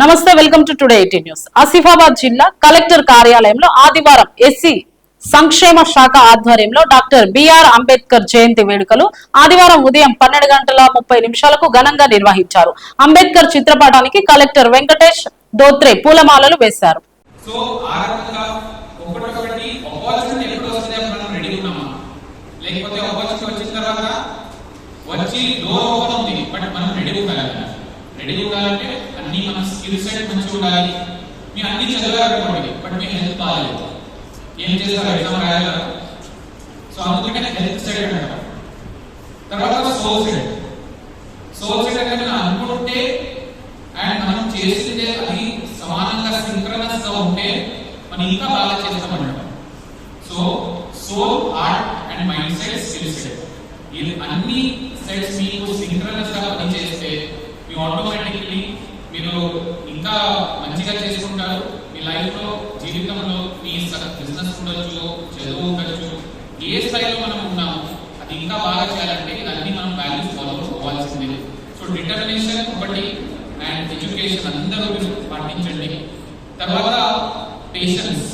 నమస్తే welcome to today eighty news. Asifabad జిల్లా collector కార్యాలయంలో ఆదివారం ఎస్సీ సంక్షేమ శాఖ ఆధ్వర్యంలో డాక్టర్ బిఆర్ అంబేద్కర్ జయంతి వేడుకలు ఆదివారం ఉదయం పన్నెండు గంటల ముప్పై నిమిషాలకు ఘనంగా నిర్వహించారు. అంబేద్కర్ చిత్రపటానికి కలెక్టర్ వెంకటేష్ దోత్రే పూలమాలలు వేశారు. సో ఆ రకంగా ఒకటొకటి ఆపర్చునిటీ ఎప్పుడు వస్తుంది అని మనం రెడీ ఉన్నామా లేకపోతే ఆపర్చునిటీ వచ్చిన తర్వాత వచ్చి డోర్ ఓపెన్ ఉంది బట్ మనం రెడీ ఉండాలి రెడీ ఉండాలంటే అన్ని మన స్కిల్ సెట్ మంచిగా ఉండాలి. మీ అన్ని చదవాలనుకోండి బట్ మీ హెల్త్ బాగాలేదు. ఏం చేస్తారు? ఎగ్జామ్ రాయాలి? సో అందుకనే హెల్త్ సెట్ అంటారు. తర్వాత సోల్ సెట్ సోల్ సెట్ అంటే మనం అనుకుంటే అండ్ మనం చేసిందే అది సమానంగా సింక్రనస్గా ఉంటే మనం ఇంకా బాగా చేస్తామన్నమాట. So soul art and mind set skill set ఇది అన్ని సెట్స్ మీకు సింక్రనస్గా పనిచేస్తే మీ ఆటోమేటిక్లీ మీరు ఇంకా మంచిగా చేసుకుంటారు మీ లైఫ్లో జీవితంలో మీ బిజినెస్ ఉండొచ్చు చదువు ఉండొచ్చు ఏ స్థాయిలో మనం ఉన్నాము అది ఇంకా బాగా చేయాలంటే ఇవన్నీ మనం వాల్యూస్ ఫాలో అవ్వాల్సిందే. సో డిటర్మినేషన్ ఒకటి అండ్ ఎడ్యుకేషన్ అందరూ మీరు పాటించండి. తర్వాత పేషెన్స్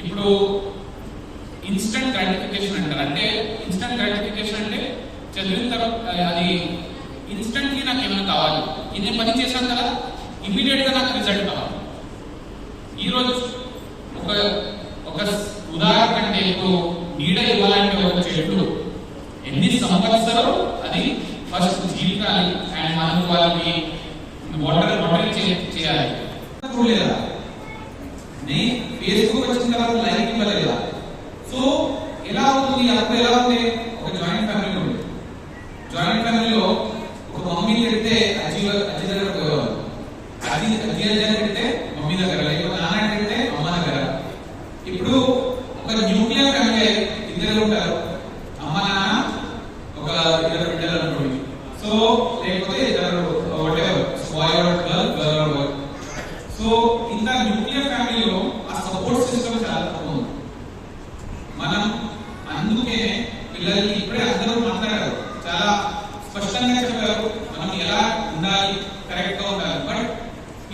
ఇప్పుడు ఇన్స్టంట్ గ్రాటిఫికేషన్ అంటారు. అంటే ఇన్స్టంట్ గ్రాటిఫికేషన్ అంటే చదివిన తర్వాత అది ఇన్స్టంట్లీ నాకు ఏమైనా కావాలి. ఇది నేను పని చేశాను కదా ఇమ్మీడియట్గా నాకు రిజల్ట్ కావాలి. ఈరోజు ఒక ఒక ఉదాహరణ కంటే ఇప్పుడు నీడ ఇవ్వాలంటే ఒక చెట్టు. ఎన్ని సంవత్సరాలు అది ఫస్ట్ జీవితాలి అండ్ మనం వాళ్ళకి వాటర్ వాటర్ చేయాలి. లేదా నే ఫేస్బుక్ వచ్చిన తర్వాత లైక్ ఇవ్వలేదా? సో ఎలా ఉంది? అప్పుడు ఎలా ఉంది ఒక జాయింట్ ఫ్యామిలీ ఉంది జాయింట్ ఫ్యామిలీలో ఒక మమ్మీ తిడితే అజ్జి అజ్జి దగ్గర పోయేవాళ్ళు అజ్జి అజ్జి అజ్జి తిడితే మమ్మీ దగ్గర లేకపోతే నాన్న తిడితే అమ్మ దగ్గర ఇప్పుడు ఒక అంటే ఇద్దరు ఉంటారు. అమ్మ నాన్న ఒక ఇద్దరు బిడ్డలు అనుకోండి. సో లేకపోతే ఇద్దరు boy boy girl girl, girl or so ఇంత న్యూక్లియర్ ఫ్యామిలీలో ఆ సపోర్ట్ సిస్టమ్ చాలా తక్కువ ఉంది. మనం అందుకే పిల్లల్ని ఇప్పుడే అందరూ మాట్లాడారు. చాలా స్పష్టంగా చెప్పారు మనం ఎలా ఉండాలి కరెక్ట్గా ఉండాలి బట్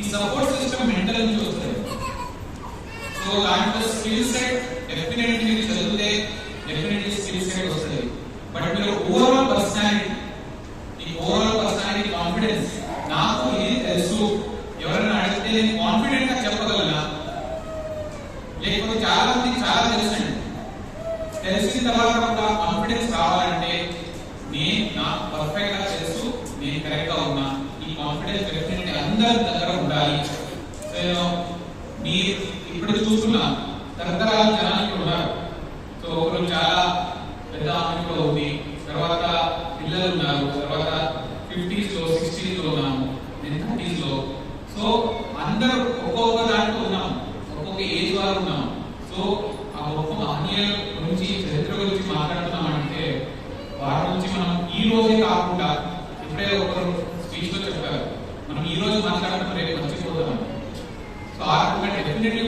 ఈ సపోర్ట్ సిస్టమ్ మెంటల్ నుంచి వస్తుంది సో దాంట్లో స్కిల్ సెట్ డెఫినెట్లీ మీరు చదివితే డెఫినెట్లీ స్కిల్ సెట్ వస్తుంది. బట్ మీరు ఓవరాల్ పర్సనాలిటీ ఈ ఓవరాల్ పర్సనాలిటీ కాన్ఫిడెన్స్ నాకు ఇది తెలుసు? ఎవరైనా అడిగితే నేను కాన్ఫిడెంట్గా చెప్పగలనా? లేకపోతే చాలా మంది చాలా తెలుసండి. తెలిసిన తర్వాత కూడా కాన్ఫిడెన్స్ రావాలంటే నేను నా పర్ఫెక్ట్గా తెలుసు నేను కరెక్ట్గా ఉన్నా. ఈ కాన్ఫిడెన్స్ డెఫినెట్లీ అందరి దగ్గర ఉండాలి. ఇప్పుడు చూస్తున్నా. తరతరాల జనానికి ఉన్నారు సో ఒకరు చాలా పెద్ద ఆమెలో ఉంది. తర్వాత పిల్లలు ఉన్నారు. తర్వాత ఫిఫ్టీస్లో సిక్స్టీస్లో ఉన్నాము. నేను థర్టీస్లో. సో అందరూ ఒక్కొక్క దాంట్లో ఉన్నాము ఒక్కొక్క ఏజ్ వారు ఉన్నాము సో ఆ గొప్ప మహనీయుల గురించి చరిత్ర గురించి మాట్లాడుతున్నామంటే వారి నుంచి మనం ఈ రోజే కాకుండా ఇప్పుడే ఒకరు స్పీచ్లో చెప్పారు మనం ఈ రోజు మాట్లాడటం రేపు మర్చిపోతున్నాం సో ఆ రకంగా డెఫినెట్లీ